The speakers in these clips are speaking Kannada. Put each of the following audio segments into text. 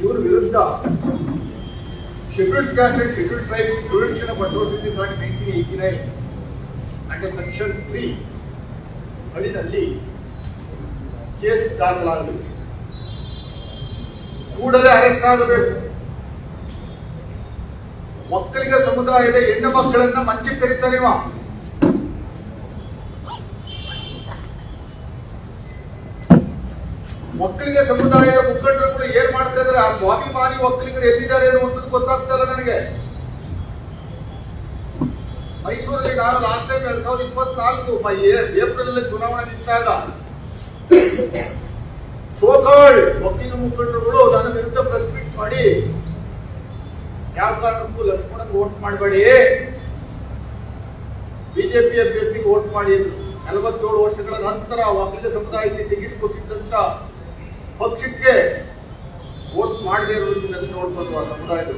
ಇವ್ರ ವಿರುದ್ಧ scheduled caste and scheduled tribe provision of atrocities act nineteen eighty nine under section three ಅಡಿನಲ್ಲಿ case ದಾಖಲಾಗಬೇಕು ಕೂಡಲೇ ಅರೆಸ್ಟ್ ಆಗಬೇಕು. ಒಕ್ಕಲಿಗ ಸಮುದಾಯದ ಹೆಣ್ಣು ಮಕ್ಕಳನ್ನ ಮಂಚಕ್ಕೆ ಕರೀತಾರೆ ಒಕ್ಕಲಿಗ ಸಮುದಾಯದ ಮುಖಂಡರು ಕೂಡ ಏನ್ ಮಾಡ್ತಾ ಇದಾರೆ ಆ ಸ್ವಾಭಿಮಾನಿ ಒಕ್ಕಲಿಗರು ಎಲ್ಲಿದ್ದಾರೆ ಅನ್ನುವಂಥದ್ದು ಗೊತ್ತಾಗ್ತಾ ಇಲ್ಲ ನನಗೆ. ಮೈಸೂರಲ್ಲಿ ನಾನು ಲಾಸ್ಟ್ ಟೈಮ್ ಎರಡ್ ಸಾವಿರದ ಇಪ್ಪತ್ನಾಲ್ಕು ಏಪ್ರಿಲ್ ಚುನಾವಣೆ ನಿಂತಾಗ ಸೋಕಾಳ್ ವಕೀಲ ಮುಖಂಡರುಗಳು ನನ್ನ ವಿರುದ್ಧ ಪ್ರೆಸ್ ಮೀಟ್ ಮಾಡಿ, ಯಾವ ಕಾರಣಕ್ಕೂ ಲಕ್ಷ್ಮಣನ್ ವೋಟ್ ಮಾಡಬೇಡಿ. ಬಿಜೆಪಿ ಅಭ್ಯರ್ಥಿಗೆ ವೋಟ್ ಮಾಡಿ ನಲವತ್ತೇಳು ವರ್ಷಗಳ ನಂತರ ವಕೀಲ ಸಮುದಾಯಕ್ಕೆ ಟಿಕೆಟ್ ಪಕ್ಷಕ್ಕೆ ವೋಟ್ ಮಾಡದೇ ಇರೋದನ್ನ ನೋಡ್ಬೋದು ಆ ಸಮುದಾಯದ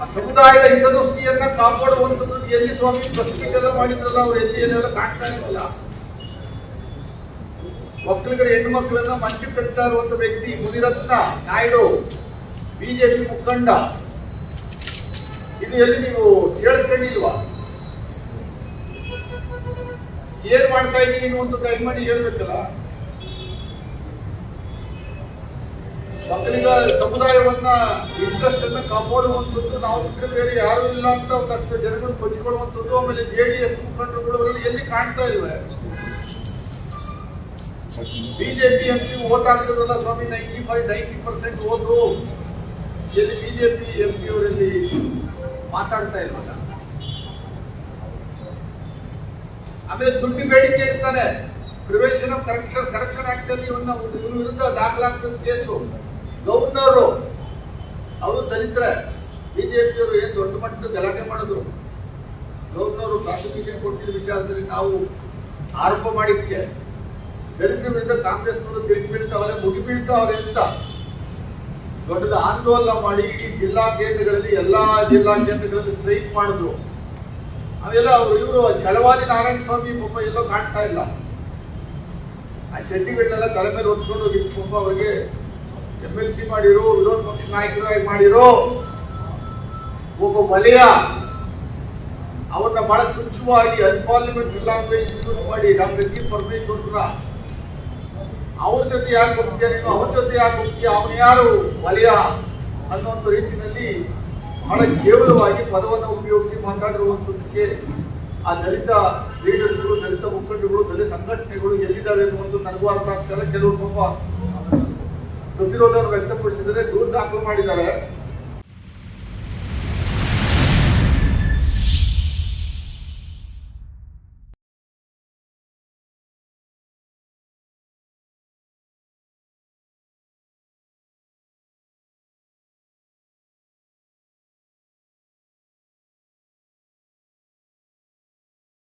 ಆ ಸಮುದಾಯದ ಹಿತದೃಷ್ಟಿಯನ್ನ ಕಾಪಾಡುವಂಥದ್ದು ಎಲ್ಲಿ ಸ್ವಾಮಿ ಮೀಟ್ ಮಾಡಿದ್ರಲ್ಲ ಅವ್ರು ಎಲ್ಲಿ ಏನೆಲ್ಲ ಕಾಣ್ತಾ ಇರಲ್ಲ ಒಕ್ಕಲಿಗರ ಹೆಣ್ಣು ಮಕ್ಕಳನ್ನ ಮಂಚಕ್ಕೆ ಕಟ್ತಾ ಇರುವಂತ ವ್ಯಕ್ತಿ ಮುನಿರತ್ನ ನಾಯ್ಡು, ಬಿಜೆಪಿ ಮುಖಂಡ. ಇದು ಎಲ್ಲಿ ನೀವು ಕೇಳಿಸ್ಕೊಂಡಿಲ್ವಾ? ಏನ್ ಮಾಡ್ತಾ ಇದ್ದೀನಿ ಅಂತ ದಯಮಾಡಿ ಹೇಳ್ಬೇಕಲ್ಲ? ಒಕ್ಕಲಿಗ ಸಮುದಾಯವನ್ನ ಇಂಟ್ರೆಸ್ಟ್ ಅನ್ನ ಕಾಪಾಡುವಂಥದ್ದು ನಾವು ಬಿಟ್ಟರೆ ಬೇರೆ ಯಾರು ಇಲ್ಲ ಅಂತ ಒಂದಷ್ಟು ಜನಗಳು ಕೊಚ್ಚಿಕೊಳ್ಳುವಂಥದ್ದು, ಆಮೇಲೆ ಜೆಡಿಎಸ್ ಮುಖಂಡರುಗಳು ಅವರೆಲ್ಲ ಎಲ್ಲಿ ಕಾಣ್ತಾ ಇಲ್ವ? ಬಿಜೆಪಿ ಎಂ ಪಿ ಓಟ್ ಹಾಕ್ತಿರಲ್ಲ ಸ್ವಾಮಿ ninety five ninety percent vote. ಎಲ್ಲಿ ಬಿಜೆಪಿ ಎಂ ಪಿ ಅವರಲ್ಲಿ ಮಾತಾಡ್ತಾ ಇಲ್ವಲ್ಲ? ಆಮೇಲೆ ದುಡ್ಡು ಬೇಡಿಕೆ ಇರ್ತಾರೆ. Prevention of correction corruption act ಅಲ್ಲಿ ಇವನ್ನ ಇವ್ರ ವಿರುದ್ಧ ದಾಖಲಾಗ್ತದ ಕೇಸು. ಗವರ್ನರು ಅವರು ದಲಿತರ. ಬಿಜೆಪಿಯವರು ಏನ್ ದೊಡ್ಡ ಮಟ್ಟದ ಗಲಾಟೆ ಮಾಡಿದ್ರು? ಗೌರ್ನವರು ಪ್ರಾಸಿಕ್ಯೂಷನ್ ಕೊಟ್ಟಿದ್ದ ವಿಚಾರದಲ್ಲಿ ನಾವು ಆರೋಪ ಮಾಡಿದ್ಕೆ. ದಲಿತರ ವಿರುದ್ಧ ಕಾಂಗ್ರೆಸ್ನವರು ತಿರುಗಿ ಬೀಳ್ತಾವರೆ, ಮುಗಿ ಬೀಳ್ತಾವ್ರೆ ಅಂತ. ದೊಡ್ಡದ ಆಂದೋಲನ ಮಾಡಿ ಜಿಲ್ಲಾ ಕೇಂದ್ರಗಳಲ್ಲಿ, ಎಲ್ಲಾ ಜಿಲ್ಲಾ ಕೇಂದ್ರಗಳಲ್ಲಿ ಸ್ಟ್ರೈಕ್ ಮಾಡಿದ್ರು. ಅವೆಲ್ಲ ಅವರು, ಇವರು ಚಳವಾದಿ ನಾರಾಯಣ ಸ್ವಾಮಿ ಪಾಪ ಎಲ್ಲೋ ಕಾಣ್ತಾ ಇಲ್ಲ. ಆ ಚಡ್ಡಿಗಳನ್ನೆಲ್ಲ ತಲೆ ಮೇಲೆ ಹೊತ್ಕೊಂಡು ಪಾಪ ಅವರಿಗೆ ಎಂ ಎಲ್ ವಿರೋಧ ಪಕ್ಷ ನಾಯಕರಾಗಿ ಮಾಡಿರೋ. ಒಬ್ಬ ವಲಯ ಅವನ್ನ ಬಹಳ ತುಚ್ಛವಾಗಿ ಅನ್ಪಾರ್ಲಿಮೆಂಟ್ ಲ್ಯಾಂಗ್ವೇಜ್ ಯೂಸ್ ಮಾಡಿ ಡಾಕ್ಟರ್ ಜಿ ಪರಮೇಶ್ವರ ಅವ್ರ ಜೊತೆ ಯಾಕೆ ಹೋಗ್ತೀಯ ನೀನು? ಅವ್ರ ಜೊತೆ ಯಾಕೆ ಹೋಗ್ತೀಯ ಅವನು ಯಾರು? ಅನ್ನೋ ಒಂದು ರೀತಿಯಲ್ಲಿ ಬಹಳ ಕೇವಲವಾಗಿ ಪದವನ್ನು ಉಪಯೋಗಿಸಿ ಮಾತಾಡಿರುವಂಥದ್ದಕ್ಕೆ ಆ ದಲಿತ ಲೀಡರ್ಸ್ಗಳು, ದಲಿತ ಮುಖಂಡಗಳು ದಲಿತ ಸಂಘಟನೆಗಳು ಎಲ್ಲಿದ್ದಾವೆ ಅನ್ನೋದು ನನಗೂ ಅರ್ಥ ಆಗ್ತಾರೆ ಕೆಲವರು ಪಾಪ ಪ್ರತಿರೋಧವನ್ನು ವ್ಯಕ್ತಪಡಿಸಿದರೆ ದೂರ ದಾಖಲು ಮಾಡಿದ್ದಾರೆ.